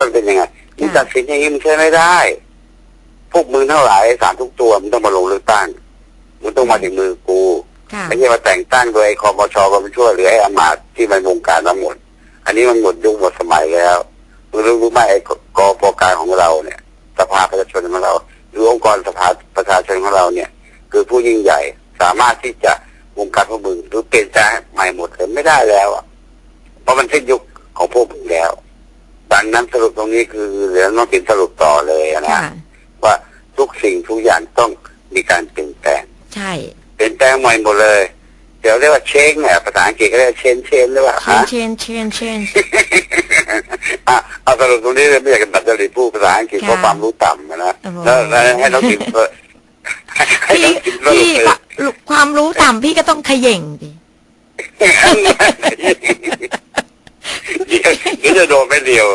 มันเป็นยังไงมึงตัดสินอย่างนี้มึงใช้ไม่ได้ พวกมึงทั้งหลายสารทุกตัวมึงต้องมาลงเลือกตั้งมึงต้องมาถึงมือกูค่ะไม่ใช่มาแต่งตั้งโดยไอ้คอมชก็ไปช่วยหรือไอ้อำมาตย์ที่มันวงการมาหมด อันนี้มันหมดยุคหมดสมัยแล้วมึงรู้รู้ไหมไอ้กปการของเราเนี่ย สภาประชาชนของเรา หรือองค์กรสภาประชาชนของเราเนี่ย คือผู้ยิ่งใหญ่สามารถที่จะวงการพวกมึงหรือเปลี่ยนแปลงใหม่หมดเลยไม่ได้แล้วอะเพราะมันสิ้นยุคของพวกมึงแล้ว ดังนั้นสรุปตรงนี้คือเหลือน้องตินสรุปต่อเลยนะค่ะว่าทุกสิ่งทุกอย่างต้องมีการเปลี่ยนแปลงใช่เปลี่ยนแปลงใหม่หมดเลย เดี๋ยวเรียกว่าเชงเนี่ยภาษาอังกฤษก็เรียกว่าเชนเชนหรือเปล่าเชนฮะเชนเชนเชนอะเอาสรุปตรงนี้เลยไม่อยากจะตัดจริตพูดภาษาอังกฤษค่ะเพราะความรู้ต่ำอะนะโอ้โหแล้วแล้วให้น้องกินให้พี่น้องกินสรุพี่ปเลยความรู้ต่ำพี่ก็ต้องเขย่งดิเดี๋ยวจะโดนไม่เดียว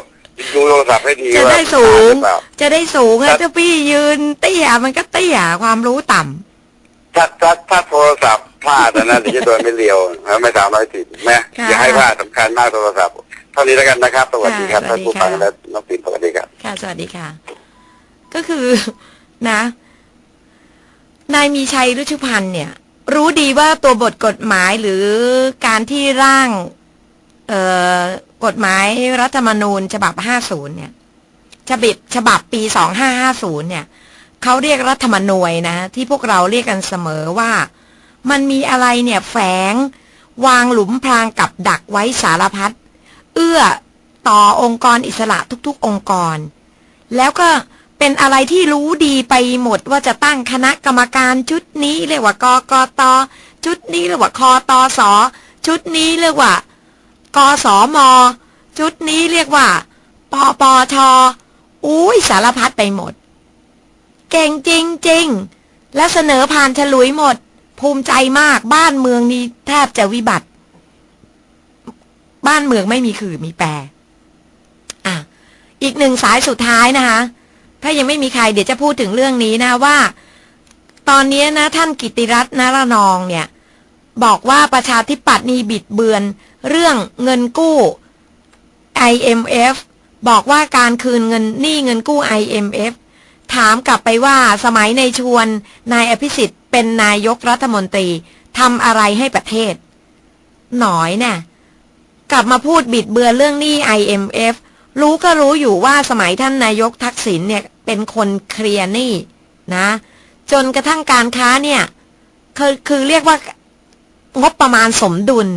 ดูโทรศัพท์ให้ดีจะว่าได้สูง หรือเปล่า จะได้สูงครัอะบถ้าพี่ยืนเตี้ยมันก็เตี้ยความรู้ต่ำถ้าถ้าถ้าโทรศัพท์พลาดนะเดี๋ยวจะโดนไม่เลียวแล้วไม่สามารถติดแม่ค่ะอย่าให้พลาดสำคัญมากโทรศัพท์เท่านี้แล้วกันนะครับสวัสดีครับค่ะท่านผู้สวัฟัสงดีค่ะและน้องปิ่นสวัสดีครับ ค่ะ สวัสดีค่ะ ก็คือ นะ นายมีชัยรุชุพันธ์เนี่ย รู้ดีว่าตัวบทกฎหมายหรือการที่ร่าง เอ่อ กฎหมายรัฐธรรมนูญฉบับ 50 เนี่ย ฉบับฉบับปี 2550 เนี่ย เขาเรียกรัฐธรรมนูญนะ ที่พวกเราเรียกกันเสมอว่า มันมีอะไรเนี่ยแฝง วางหลุมพรางกับดักไว้สารพัด เอื้อต่อองค์กรอิสระทุกๆ องค์กร แล้วก็เป็นอะไรที่รู้ดีไปหมดว่าจะตั้งคณะกรรมการชุดนี้เรียกว่ากกต ชุดนี้เรียกว่าคอตอสอชุดนี้เรียกว่า กสมชุดนี้เรียกว่า ปปชอุ้ยสารพัดไปหมด เก่งจริงๆและเสนอผ่านฉลุยหมด ภูมิใจมากบ้านเมืองนี้แทบจะวิบัติ บ้านเมืองไม่มีคือมีแปรอะ อีกหนึ่งสายสุดท้ายนะคะ ถ้ายังไม่มีใครเดี๋ยวจะพูดถึงเรื่องนี้นะว่า ตอนนี้นะ ท่านกิติรัตน์นรนองเนี่ย บอกว่าประชาธิปัตย์นี่บิดเบือน เรื่องเงินกู้ IMF บอกว่าการคืนเงินหนี้เงินกู้ IMF ถามกลับไปว่าสมัยในชวนนายอภิสิทธิ์เป็นนายกรัฐมนตรีทำอะไรให้ประเทศ หน่อยน่ะ กลับมาพูดบิดเบือนเรื่องหนี้ IMF รู้ก็รู้อยู่ว่าสมัยท่านนายกทักษิณเนี่ยเป็นคนเคลียร์หนี้นะ จนกระทั่งการค้าเนี่ยคือคือเรียกว่างบประมาณสมดุล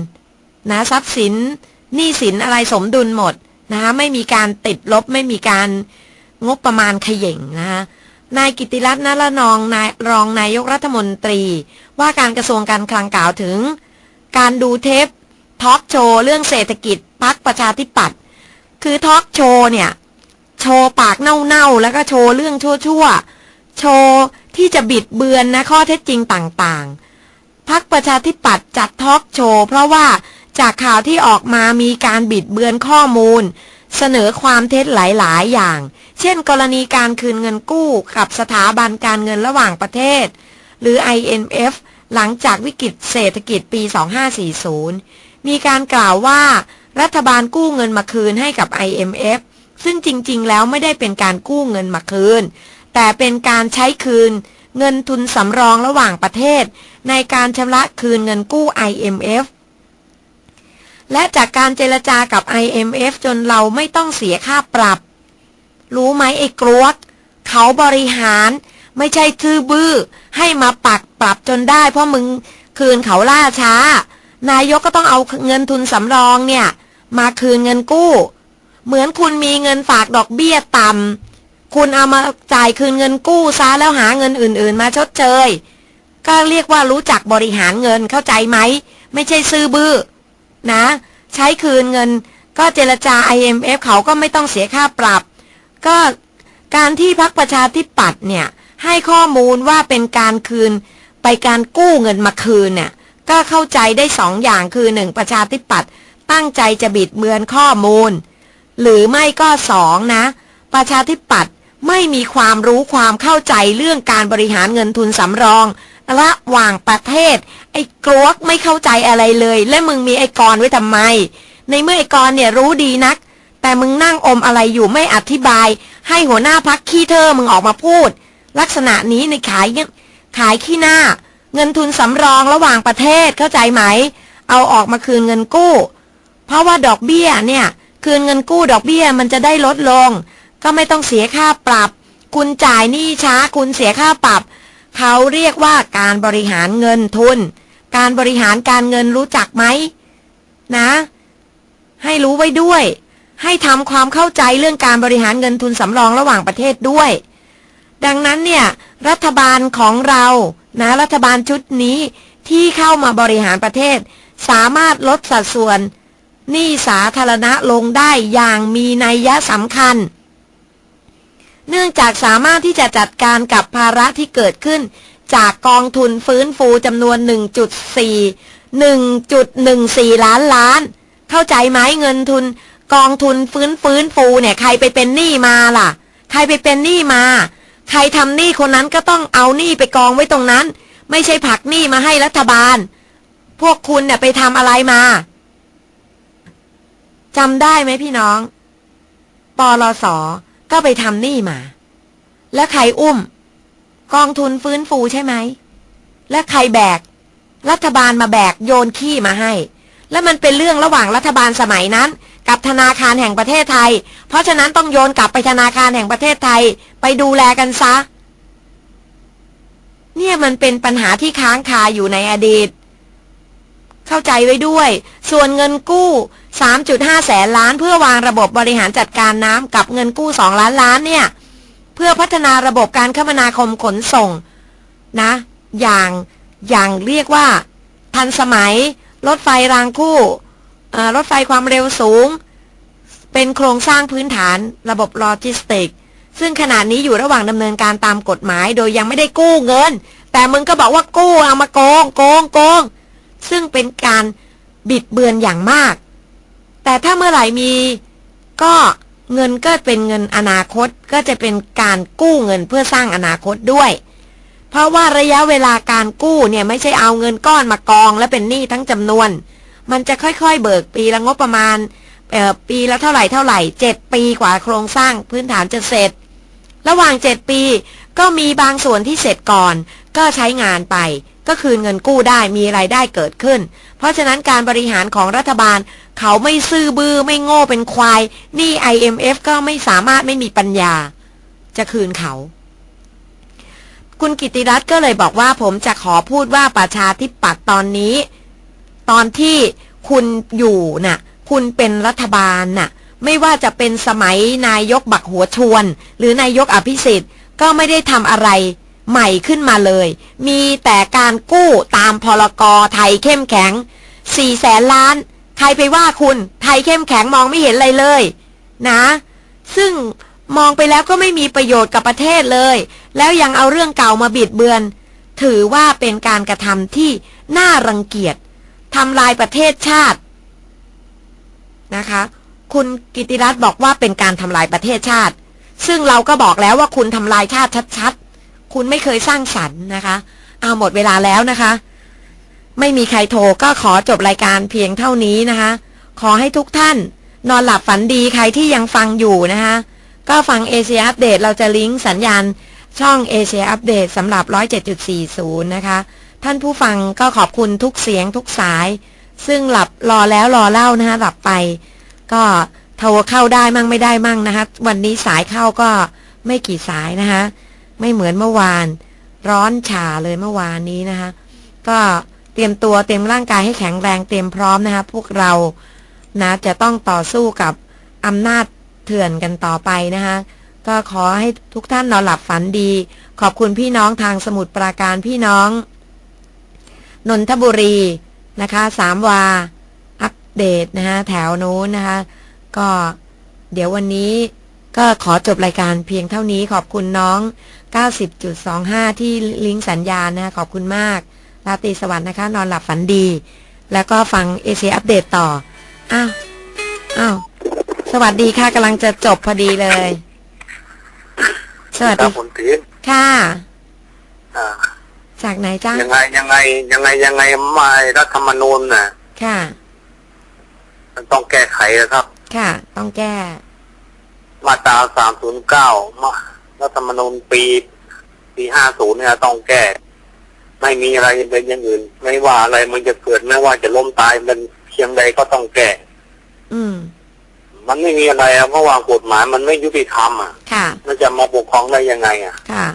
นะทรัพย์สินหนี้สินอะไรสมดุลหมดนะคะไม่มีการติดลบไม่มีการงบประมาณเขย่งนะคะนายกิติรัตน์นรนองนายรองนายกรัฐมนตรี ว่าการกระทรวงการคลังกล่าวถึง การดูเทปทอล์กโชว์เรื่องเศรษฐกิจพักประชาธิปัตย์คือทอล์กโชว์เนี่ย โชว์ปากเน่าๆ แล้วก็โชว์เรื่องชั่วๆ โชว์ที่จะบิดเบือนนะข้อเท็จจริงต่างๆพักประชาธิปัตย์จัดทอล์กโชว์เพราะว่า จากข่าวที่ออกมามีการบิดเบือนข้อมูล เสนอความเท็จหลาย ๆ อย่าง เช่น กรณีการคืนเงินกู้กับสถาบันการเงินระหว่างประเทศ หรือ IMF หลังจากวิกฤตเศรษฐกิจปี 2540 มีการกล่าวว่า รัฐบาลกู้เงินมาคืนให้กับ IMF ซึ่งจริง ๆ แล้วไม่ได้เป็นการกู้เงินมาคืน แต่เป็นการใช้คืนเงินทุนสำรองระหว่างประเทศ ในการชำระคืนเงินกู้ IMF และจากการเจรจากับ IMF จนเราไม่ต้องเสียค่าปรับ รู้ไหมไอ้กรวกเขาบริหาร ไม่ใช่ทื่อบื้อ ให้มาปักปรับจนได้ เพราะมึงคืนเขาล่าช้า นายกก็ต้องเอาเงินทุนสำรองเนี่ย มาคืนเงินกู้ เหมือนคุณมีเงินฝากดอกเบี้ยต่ำคุณเอามาจ่ายคืนเงินกู้ซะแล้วหาเงินอื่น ๆ มาชดเชยก็เรียกว่ารู้จักบริหารเงินเข้าใจไหม ไม่ใช่ซื้อบื้อ นะ ใช้คืนเงิน ก็เจรจา IMF เขาก็ไม่ต้องเสียค่าปรับ ก็การที่พักประชาธิปัตย์เนี่ย ให้ข้อมูลว่าเป็นการคืนไปการกู้เงินมาคืนเนี่ย ก็เข้าใจได้สองอย่างคือหนึ่งประชาธิปัตย์ตั้งใจจะบิดเบือนข้อมูล หรือไม่ก็สองนะ ประชาธิปัตย์ไม่มีความรู้ความเข้าใจเรื่องการบริหารเงินทุนสำรอง ระหว่างประเทศ ไอ้กรวกไม่เข้าใจอะไรเลย และมึงมีไอ้กรไว้ทำไม ในเมื่อไอ้กรเนี่ยรู้ดีนัก แต่มึงนั่งอมอะไรอยู่ไม่อธิบาย ให้หัวหน้าพักขี้เธอมึงออกมาพูด ลักษณะนี้ในขายเงินขายขี้หน้า เงินทุนสำรองระหว่างประเทศเข้าใจไหม เอาออกมาคืนเงินกู้ เพราะว่าดอกเบี้ยเนี่ย คืนเงินกู้ดอกเบี้ยมันจะได้ลดลง ก็ไม่ต้องเสียค่าปรับ คุณจ่ายหนี้ช้าคุณเสียค่าปรับ เขาเรียกว่าการบริหารเงินทุน การบริหารการเงินรู้จักไหมนะ ให้รู้ไว้ด้วย ให้ทำความเข้าใจเรื่องการบริหารเงินทุนสำรองระหว่างประเทศด้วย ดังนั้นเนี่ย รัฐบาลของเรานะรัฐบาลชุดนี้ที่เข้ามาบริหารประเทศ สามารถลดสัดส่วนหนี้สาธารณะลงได้อย่างมีนัยยะสำคัญ เนื่องจากสามารถที่จะจัดการกับภาระที่เกิดขึ้น จากกองทุนฟื้นฟูจำนวน 1.4 1.14 ล้านล้าน เข้าใจไหมเงินทุน กองทุนฟื้นฟื้นฟูเนี่ยใครไปเป็นหนี้มาล่ะ ใครไปเป็นหนี้มา ใครทำหนี้คนนั้นก็ต้องเอาหนี้ไปกองไว้ตรงนั้น ไม่ใช่ผลักหนี้มาให้รัฐบาล พวกคุณเนี่ยไปทำอะไรมาจำได้ไหมพี่น้องปลส ก็ไปทำนี้มา แล้วใครอุ้ม กองทุนฟื้นฟูใช่ไหม และใครแบก รัฐบาลมาแบกโยนขี้มาให้ และมันเป็นเรื่องระหว่างรัฐบาลสมัยนั้น กับธนาคารแห่งประเทศไทย เพราะฉะนั้นต้องโยนกลับไปธนาคารแห่งประเทศไทย ไปดูแลกันซะ เนี่ยมันเป็นปัญหาที่ค้างคาอยู่ในอดีต เข้าใจไว้ด้วย ส่วนเงินกู้ 3.5 แสนล้านเพื่อวางระบบบริหารจัดการน้ำกับเงินกู้ 2 ล้านล้านเนี่ย เพื่อพัฒนาระบบการคมนาคมขนส่ง นะ อย่างอย่างเรียกว่า ทันสมัย รถไฟรางคู่รถไฟความเร็วสูง เป็นโครงสร้างพื้นฐานระบบโลจิสติก ซึ่งขณะนี้อยู่ระหว่างดำเนินการตามกฎหมาย โดยยังไม่ได้กู้เงิน แต่มึงก็บอกว่ากู้เอามาโกงโกงโกง ซึ่งเป็นการบิดเบือนอย่างมาก แต่ถ้าเมื่อไหร่มี ก็เงินก็เป็นเงินอนาคตก็จะเป็นการกู้เงินเพื่อสร้างอนาคตด้วย เพราะว่าระยะเวลาการกู้เนี่ยไม่ใช่เอาเงินก้อนมากอง และเป็นหนี้ทั้งจำนวน มันจะค่อยๆเบิกปีละงบประมาณปีละเท่าไหร่เท่าไหร่เจ็ดปีกว่าโครงสร้างพื้นฐานจะเสร็จ ระหว่างเจ็ดปีก็มีบางส่วนที่เสร็จก่อน ก็ใช้งานไป ก็คืนเงินกู้ได้มีรายได้เกิดขึ้น เพราะฉะนั้นการบริหารของรัฐบาล เขาไม่ซื่อบือ้อไม่โง่เป็นควายนี่ IMF ก็ไม่สามารถไม่มีปัญญา จะคืนเขา คุณกิติรัตน์ก็เลยบอกว่าผมจะขอพูดว่าประชาธิปัตย์ตอนนี้ ตอนที่คุณอยู่น่ะ คุณเป็นรัฐบาลน่ะ ไม่ว่าจะเป็นสมัยนายกบักหัวชวน หรือนายกอภิสิทธิ์ก็ไม่ได้ทำอะไร ใหม่ขึ้นมาเลย มีแต่การกู้ตามพลกรไทยเข้มแข็งสี่แสนล้าน ใครไปว่าคุณไทยเข้มแข็งมองไม่เห็นอะไรเลย นะ ซึ่งมองไปแล้วก็ไม่มีประโยชน์กับประเทศเลย แล้วยังเอาเรื่องเก่ามาบิดเบือน ถือว่าเป็นการกระทำที่น่ารังเกียจทำลายประเทศชาตินะคะ คุณกิติรัตน์บอกว่าเป็นการทำลายประเทศชาติ ซึ่งเราก็บอกแล้วว่าคุณทำลายชาติชัด คุณไม่เคยสร้างสรรค์นะคะ เอาหมดเวลาแล้วนะคะ ไม่มีใครโทรก็ขอจบรายการเพียงเท่านี้นะคะ ขอให้ทุกท่าน นอนหลับฝันดีใครที่ยังฟังอยู่นะคะ ก็ฟังเอเชียอัปเดตเราจะลิงก์สัญญาณช่องเอเชียอัปเดตสำหรับ 107.40 นะคะ ท่านผู้ฟังก็ขอบคุณทุกเสียงทุกสาย ซึ่งหลับรอแล้วรอเล่านะคะหลับไป ก็โทรเข้าได้มั่งไม่ได้มั่งนะคะ วันนี้สายเข้าก็ไม่กี่สายนะคะ ไม่เหมือนเมื่อวาน ร้อนฉ่าเลยเมื่อวานนี้นะคะก็เตรียมตัวเตรียมร่างกายให้แข็งแรงเตรียมพร้อมนะคะพวกเรานะจะต้องต่อสู้กับอำนาจเถื่อนกันต่อไปนะคะก็ขอให้ทุกท่านนอนหลับฝันดี ขอบคุณพี่น้องทางสมุทรปราการพี่น้อง นนทบุรีนะคะสามวา อัปเดตนะคะแถวนู้นนะคะก็เดี๋ยววันนี้ก็ขอจบรายการเพียงเท่านี้ขอบคุณน้อง 90.25 ที่ลิงก์สัญญาณนะคะขอบคุณมากราตรีสวัสดิ์นะคะ นอนหลับฝันดี แล้วก็ฟังเอเชียอัปเดตต่อ อ้าว อ้าว สวัสดีค่ะกำลังจะจบพอดีเลย สวัสครัดีบคุณตีนค่ะอ่าจากไหนจ้ายังไงยังไง ยังไงยังไงไม่รัฐธรรมนูญน่ะ ค่ะ มันต้องแก้ไขนะครับ ค่ะ ต้องแก้ มาตราสามศูนย์เก้า รัฐธรรมนูญปีปีห้าศูนย์เนี่ยต้องแก้ ไม่มีอะไรเป็นอย่างอื่น ไม่ว่าอะไรมันจะเกิดไม่ว่าจะล้มตายมันเพียงใดก็ต้องแก้ อืม มันไม่มีอะไรอะเพราะว่ากฎหมายมันไม่ยุติธรรมอะ ค่ะ มันจะมาปกครองได้ยังไง อะ ค่ะ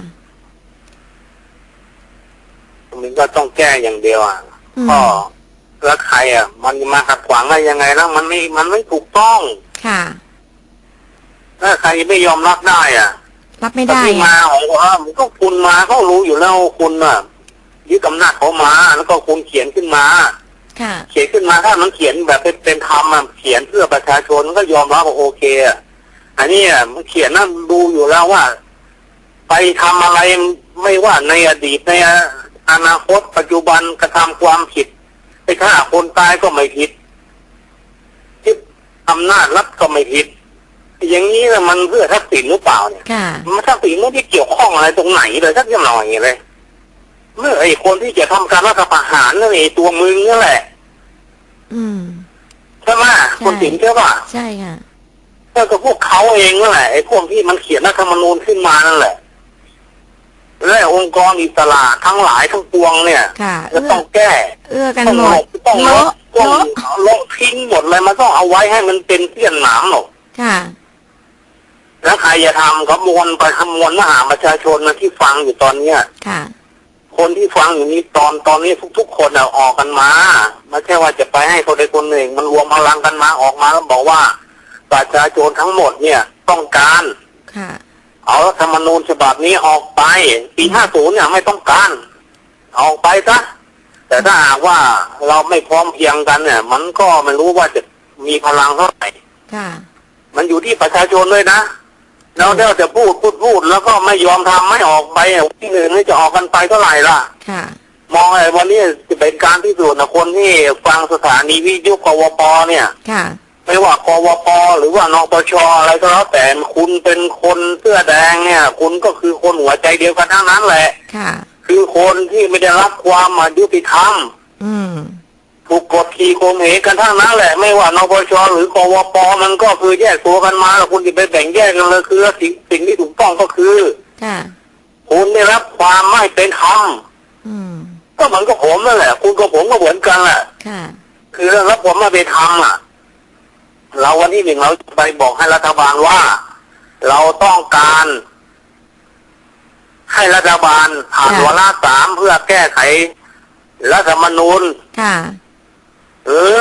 มันก็ต้องแก้อย่างเดียวอะอืมก็แล้วใครอะ มันมาขัดขวางได้ยังไงแล้ว มันไม่มันไม่ถูกต้อง ค่ะ ถ้าใครไม่ยอมรับได้อะ รับไม่ได้ที่ไงมาของว่ามันก็คุณมาเขารู้อยู่แล้วคุณอะยึดอำนาจเขามา แล้วก็คุณเขียนขึ้นมาค่ะเขียนขึ้นมาถ้ามันเขียนแบบเป็นเป็นธรรมอะเขียนเพื่อประชาชนก็ยอมรับว่าโอเคอะอันนี้อะมันเขียนนั่นดูอยู่แล้วว่า ไปทำอะไรไม่ว่าในอดีตในอนาคตปัจจุบันกระทำความผิดไปฆ่าคนตายก็ไม่ผิดที่อำนาจรัฐก็ไม่ผิด อย่างนี้น่ะมันเพื่อทักษิณหรือเปล่าเนี่ยค่ะ มันทักษิณไม่ได้เกี่ยวข้องอะไรตรงไหนเลยสักอย่างหน่อยเลยเมื่อไอ้คนที่จะทำการรัฐประหารนั่นไอ้ตัวมึงนั่นแหละ อืมใช่ไหมคนสิงใช่ป่ะใช่ค่ะก็กับพวกเขาเองนั่นแหละไอ้พวกที่มันเขียนรัฐธรรมนูญขึ้นมานั่นแหละและองค์กรอิสระทั้งหลายทั้งปวงเนี่ยค่ะจะเอื้อต้องแก้ เอื้อกันต้องหมลดบต้องลโละบต้องโละลบทิ้งหมดเลยมันต้องเอาไว้ให้มันเป็นเสี้ยนหนามหรอกค่ะ แล้วใครจะทำก็มวลไปขมวลมหาประชาชนนะที่ฟังอยู่ตอนเนี้ยค่ะ คนที่ฟังอยู่นี้ตอนตอนนี้ทุก ๆ คนเอาออกกันมาไม่ใช่ว่าจะไปให้คนใดคนหนึ่ง มันรวมพลังกันมาออกมาแล้วบอกว่า ประชาชนทั้งหมดเนี่ยต้องการค่ะเอารัฐธรรมนูญฉบับนี้ออกไป ปี50เนี่ยไม่ต้องการเอาออกไปซะแต่ถ้าหากว่าเราไม่พร้อมเพรียงกันเนี่ย มันก็ไม่รู้ว่าจะมีพลังเท่าไหร่ค่ะมันอยู่ที่ประชาชนด้วยนะ แล้วเดี๋ยวจะพูดพูดพูดแล้วก็ไม่ยอมทำไม่ออกไปอะที่หนึ่งนี่จะออกกันไปเท่าไหร่ล่ะ ค่ะ มองไอ้วันนี้จะเป็นการพิสูจน์นะคนที่ฟังสถานีวิทยุกวปเนี่ย ค่ะไม่ว่ากวปหรือว่านปชอะไรก็แล้วแต่คุณเป็นคนเสื้อแดงเนี่ย คุณก็คือคนหัวใจเดียวกันทั้งนั้นแหละ ค่ะ คือคนที่ไม่ได้รับความยุติธรรม อืม ถูกกดขี่ข่มเหงกันทั้งนั้นแหละไม่ว่านปชหรือกวปมันก็คือแยกตัวกันมาแล้วคุณจะไปแบ่งแยกกันเลยคือสิ่งสิ่งที่ถูกต้องก็คือค่ะคุณได้รับความไม่เป็นธรรมอืมก็เหมือนกับผมนั่นแหละ คุณกับผมก็เหมือนกันแหละค่ะคือได้รับความไม่เป็นธรรมอะ เราวันที่หนึ่งเราจะไปบอกให้รัฐบาลว่า เราต้องการ ให้รัฐบาลผ่านค่ะวาระสามเพื่อแก้ไขรัฐธรรมนูญ ค่ะหรือ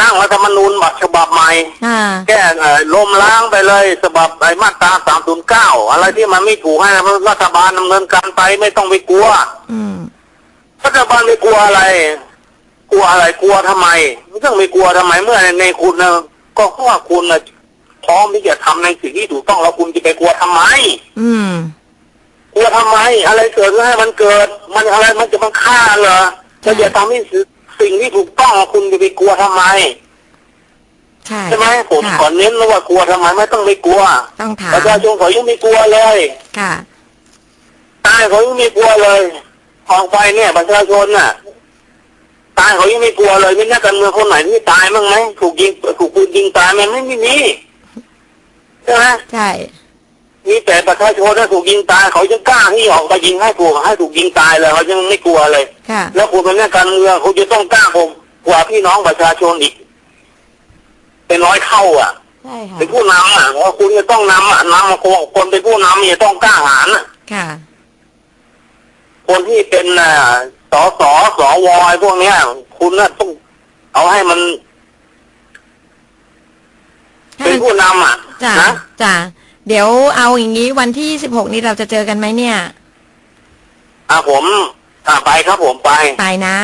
ร่างรัฐธรรมนูญฉบับใหม่ค่ะแก้เอ่อล้มล้างไปเลยฉบับไอ้มาตราสามศูนย์เก้าอะไรที่มันไม่ถูกให้รัฐบาลดำเนินการไปไม่ต้องไปกลัว อืม รัฐบาลไม่กลัวอะไร กลัวอะไรกลัวทำไมไม่ต้องไม่กลัวทำไมเมื่อในในคุณนะก็เพราะว่าคุณนะพร้อมที่จะทำในสิ่งที่ถูกต้องแล้วคุณจะไปกลัวทำไม อืม กลัวทำไม อะไรเกิดก็ให้มันเกิด มันอะไรมันจะมาฆ่าเหรอจะอย่าทำให้ สิ่งที่ถูกต้องคุณจะไปกลัวทำไมใช่ใช่ไหมผมค่ะขอเน้นนะว่ากลัวทำไมไม่ต้องไปกลัว ต้องถามประชาชนเขายังไม่กลัวเลย ค่ะตายเขายังไม่กลัวเลยออกไปเนี่ย ประชาชนน่ะตายเขายังไม่กลัวเลยไม่นักการเมืองคนไหนที่ตายมั้งไหมถูกยิงถูกปืนยิงตายไหมไม่ไม่มีใช่ไหมใช่ มีแต่ประชาชนถ้าถูกยิงตายเขาจะกล้าที่ออกไปยิงให้ถูกให้ถูกยิงตายเลยเขายังไม่กลัวเลยค่ะแล้วคุณเป็นนักการเมืองคุณจะต้องกล้าผมกว่าพี่น้องประชาชนอีก เป็นร้อยเท่าอะใช่ค่ะเป็นผู้นำอะว่าคุณจะต้องนำอะนำคนคนเป็นผู้นำเนี่ยต้องกล้าหาญอะค่ะคนที่เป็นอ่าสสสวไอ้พวกเนี้ย คุณน่ะต้องเอาให้มัน เป็นผู้นำอะจ้ะนะจ้ะ เดี๋ยวเอาอย่างนี้วันที่สิบหกนี้เราจะเจอกันไหมเนี่ย อ่าผมอ่าไปครับผมไป ไปนะ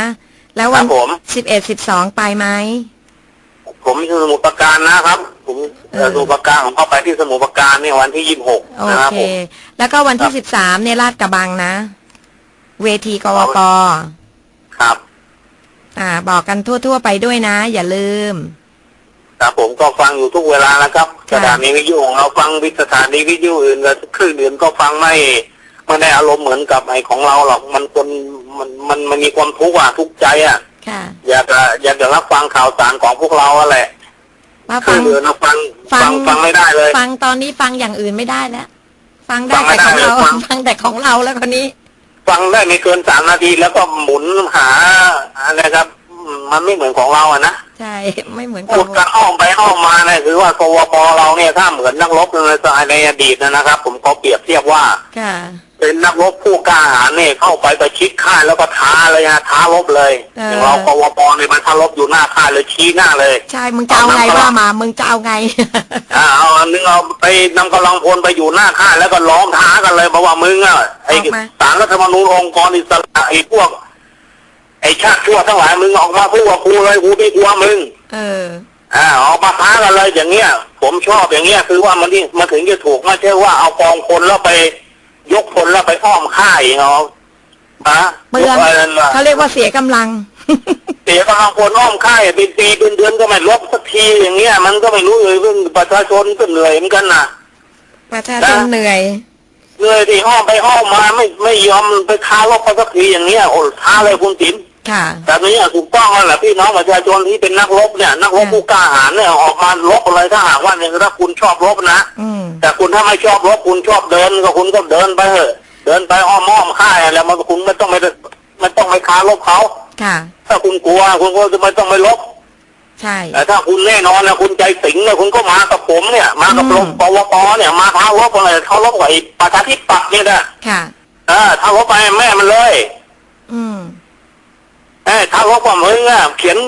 แล้วควัรันบผม สิบเอ็ดสิบสองไปไหม ผมอยู่สมุทรปราการนะครับ ผมเอ่อเออ สมุทรปราการผมเข้าไปที่สมุทรปราการเนี่ยวันที่ยี่สิบหกโอนะครับเค ผม แล้วก็วันที่ครับ สิบสามเนี่ยลาดกระบังนะ เวทีกวกครับ อ่า บอกกันทั่ว ๆ ไปด้วยนะ อย่าลืม ครับผมก็ฟังอยู่ทุกเวลานะครับค่ะสถานีวิทยุของเราฟังวิสถานีวิทยุอื่นกับคลื่นอื่นก็ฟังไม่ไม่ได้อารมณ์เหมือนกับไอของเราหรอกมันคนมันมันมันมีความทุกข์อะทุกข์ใจอะค่ะอยากจะอยากจะรับฟังข่าวสารของพวกเราอะแหละมาคืฟัองเหลือนะฟังฟัฟังงฟังไม่ได้เลย ฟังตอนนี้ฟังอย่างอื่นไม่ได้แล้วฟังได้ฟังไม่แต่ของได้เราเลยฟังฟังแต่ของเราแล้วคนนี้ ฟังได้ไม่เกินสามนาทีแล้วก็หมุนหาอะไรครับ มันไม่เหมือนของเราอะนะ ใช่ ไม่เหมือนกัพูดกันอ้อมไปอ้อมมาเนี่ยคือว่ากวปเราเนี่ยถ้าเหมือนนักรบในสมัยในอดีตนะครับ ผมขอเปรียบเทียบว่าค่ะเป็นนักรบผู้กล้าหาญเนี่ยเข้าไปประชิดค่ายแล้วก็ท้าเลยนะท้ารบเลยเอออย่างเรากวปเนี่ยมันท้ารบอยู่หน้าค่ายเลยชี้หน้าเลย ใช่มึงจะเอาไงว่ามา มึงจะเอาไงอ่าเอาอันนึงเอาไปนำกำลังพลไปอยู่หน้าค่ายแล้วก็ล้อมท้ากันเลยบอกว่ามึงอะไอ้ออกมาสารรัฐธรรมนูญองค์กรอิสระไอ้พวก ไอ้ชาติชั่วทั้งหลายมึงออกมาพูดกับกูเลยกูไม่กลัวมึง เออ อ่าออกมาท้ากันเลยอย่างเงี้ย ผมชอบอย่างเงี้ยคือว่ามันนี่มันถึงจะถูกไม่ใช่ว่าเอากองคนแล้วไป ยกคนแล้วไปอ้อมค่ายเอานะเปลืองยกอะไรนั่นน่ะเขาเรียกว่าเสียกำลัง เสียกำลังคนอ้อมค่ายเป็นปีเป็นเดือนก็ไม่ลบสักทีอย่างเงี้ย มันก็ไม่รู้เลยเรื่องประชาชนก็เหนื่อยเหมือนกันนะ ประชาชนเหนื่อย เหนื่อยที่อ้อมไปอ้อมมาไม่ไม่ยอมไปท้ารบกันสักทีอย่างเงี้ยโอ้ท้าเลยคุณติ๋ม ค่ะแบบนี้ถูกต้องแล้วแหละพี่น้องประชาชนที่เป็นนักรบเนี่ยนักรบอืมผู้กล้าหาญเนี่ยออกมาลบเลยถ้าหากว่าเนี่ยถ้าคุณชอบรบนะอืมแต่คุณถ้าไม่ชอบรบคุณชอบเดินก็คุณก็เดินไปเถอะเดินไปอ้อมอ้อมค่ายอะไรมันคุณไม่ต้องไปไม่ต้องไปค้ารบเขาค่ะ ถ้าคุณกลัวคุณก็จะไม่ต้องไปรบใช่แต่ถ้าคุณแน่นอนนะคุณใจสิงเนี่ยคุณก็มากับผมเนี่ย มากับอืมลมปวปเนี่ยมาท้ารบอะไรท้ารบกับไอ้ประชาธิปัตย์เนี่ยนะค่ะ เออท้ารบไปแม่มันเลย อืม เออท้ารบกับมึงอะเขียน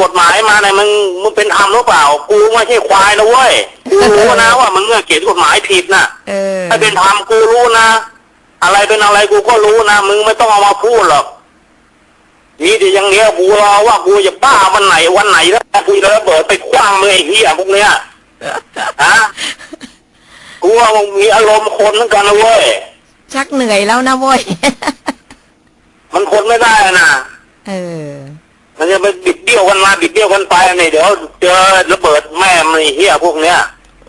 กฎหมายมาเนี่ยมึงมึงเป็นธรรมหรือเปล่า กูไม่ใช่ควายนะเว้ยกูรู้นะว่ามึงอะเขียนกฎหมายผิดน่ะเออถ้าเป็นธรรมกูรู้นะอะไรเป็นอะไรกูก็รู้นะมึงไม่ต้องเอามาพูดหรอกนี่แต่อย่างเนี้ยกูรอว่ากูจะบ้าวันไหนวันไหนแล้วกูจะระเบิดไปคว้างเลยไอ้เหี้ยพวกเนี้ยฮะกูว่ามึงมีอารมณ์คนเหมือนกันนะเว้ยชักเหนื่อยแล้วนะโว้ยมันคนไม่ได้นะ เออ มันจะไปบิดเบี้ยวกันมาบิดเบี้ยวกันไปนี่เดี๋ยวเจอระเบิดแม่มันไอ้เหี้ยพวกเนี้ย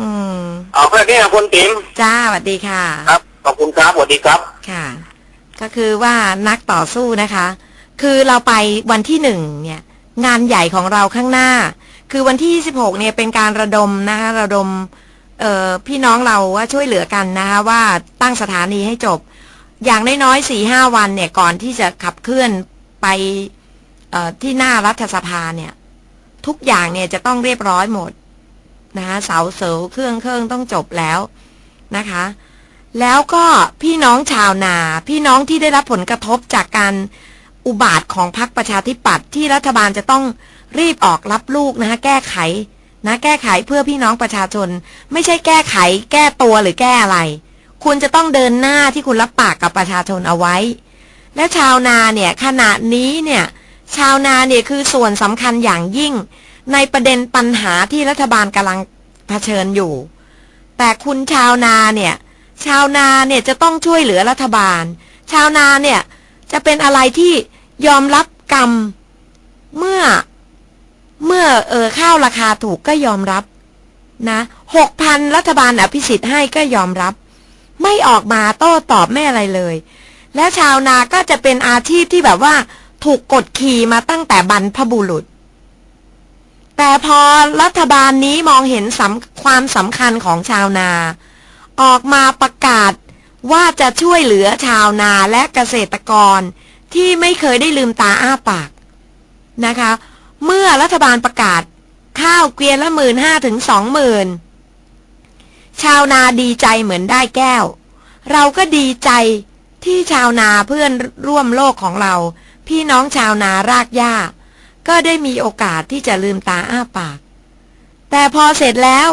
อืม เอาแค่นี้นะคนติ๋มจ้าสวัสดีค่ะ ครับขอบคุณครับสวัสดีครับ ค่ะ ก็คือว่านักต่อสู้นะคะ คือเราไปวันที่หนึ่งเนี่ย งานใหญ่ของเราข้างหน้า คือวันที่26เนี่ยเป็นการระดมนะคะระดม เอ่อพี่น้องเราว่าช่วยเหลือกันนะคะว่าตั้งสถานีให้จบ อย่างน้อยๆสี่ห้าวันเนี่ยก่อนที่จะขับเคลื่อน ไปที่หน้ารัฐสภาเนี่ย ทุกอย่างเนี่ยจะต้องเรียบร้อยหมดนะคะเสาเสาเครื่องเครื่องต้องจบแล้วนะคะ แล้วก็พี่น้องชาวนา พี่น้องที่ได้รับผลกระทบจากการอุบาทของพรรคประชาธิปัตย์ที่รัฐบาลจะต้องรีบออกรับลูกนะคะแก้ไขนะแก้ไขเพื่อพี่น้องประชาชน ไม่ใช่แก้ไข แก้ตัวหรือแก้อะไร คุณจะต้องเดินหน้าที่คุณรับปากกับประชาชนเอาไว้ และชาวนาเนี่ยขณะนี้เนี่ยชาวนาเนี่ยคือส่วนสำคัญอย่างยิ่ง ในประเด็นปัญหาที่รัฐบาลกำลังเผชิญอยู่ แต่คุณชาวนาเนี่ยชาวนาเนี่ยจะต้องช่วยเหลือรัฐบาล ชาวนาเนี่ยจะเป็นอะไรที่ยอมรับกรรม เมื่อเมื่อเออข้าวราคาถูกก็ยอมรับนะหกพันรัฐบาลอภิสิทธิ์ให้ก็ยอมรับ ไม่ออกมาโต้ตอบไม่อะไรเลย และชาวนาก็จะเป็นอาชีพที่แบบว่า ถูกกดขี่มาตั้งแต่บรรพบุรุษ แต่พอรัฐบาลนี้มองเห็นความสำคัญของชาวนา ออกมาประกาศว่าจะช่วยเหลือชาวนาและเกษตรกรที่ไม่เคยได้ลืมตาอ้าปากนะคะ เมื่อรัฐบาลประกาศข้าวเกวียนละหมื่นห้าถึงสองหมื่นชาวนาดีใจเหมือนได้แก้ว เราก็ดีใจ ที่ชาวนาเพื่อนร่วมโลกของเรา พี่น้องชาวนารากหญ้า ก็ได้มีโอกาสที่จะลืมตาอ้าปาก แต่พอเสร็จแล้ว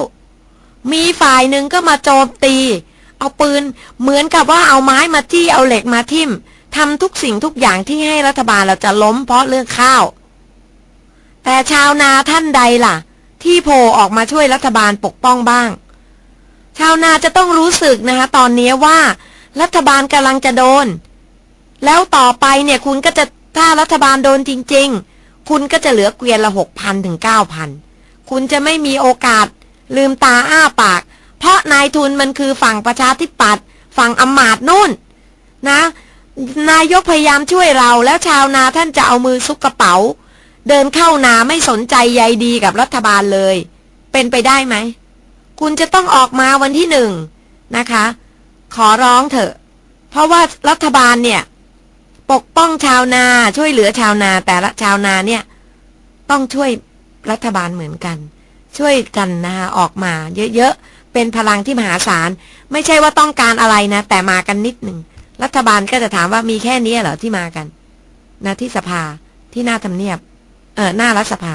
มีฝ่ายหนึ่งก็มาโจมตี เอาปืนเหมือนกับว่าเอาไม้มาจี้เอาเหล็กมาทิ่มทำทุกสิ่งทุกอย่างที่ให้รัฐบาลเราจะล้มเพราะเรื่องข้าว แต่ชาวนาท่านใดล่ะ ที่โผล่ออกมาช่วยรัฐบาลปกป้องบ้าง ชาวนาจะต้องรู้สึกนะคะตอนนี้ว่า รัฐบาลกำลังจะโดน แล้วต่อไปเนี่ยคุณก็จะถ้ารัฐบาลโดนจริง ๆ คุณก็จะเหลือเกวียนละหกพันถึงเก้าพันคุณจะไม่มีโอกาส ลืมตาอ้าปาก เพราะนายทุนมันคือฝั่งประชาธิปัตย์ฝั่งอำมาตย์นู่น นะ นายกพยายามช่วยเราแล้วชาวนาท่านจะเอามือซุกกระเป๋า เดินเข้านาไม่สนใจใยดีกับรัฐบาลเลยเเป็นไปได้ไหม คุณจะต้องออกมาวันที่หนึ่งนะคะ ขอร้องเถอะ เพราะว่ารัฐบาลเนี่ย ปกป้องชาวนาช่วยเหลือชาวนาแต่ละชาวนาเนี่ย ต้องช่วยรัฐบาลเหมือนกัน ช่วยกันนะคะออกมา เยอะๆ เป็นพลังที่มหาศาล ไม่ใช่ว่าต้องการอะไรนะ แต่มากันนิดหนึ่ง รัฐบาลก็จะถามว่ามีแค่นี้เหรอที่มากันนะที่สภาที่หน้าทำเนียบ เออหน้ารัฐสภา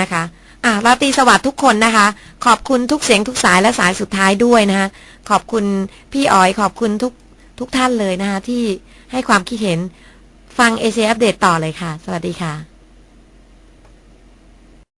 นะคะ อ่าราตรีสวัสดิ์ทุกคนนะคะ ขอบคุณทุกเสียงทุกสายและสายสุดท้ายด้วยนะคะขอบคุณพี่อ๋อยขอบคุณทุกทุกท่านเลยนะคะที่ให้ความคิดเห็นฟังเอเชียอัปเดตต่อเลยค่ะ สวัสดีค่ะ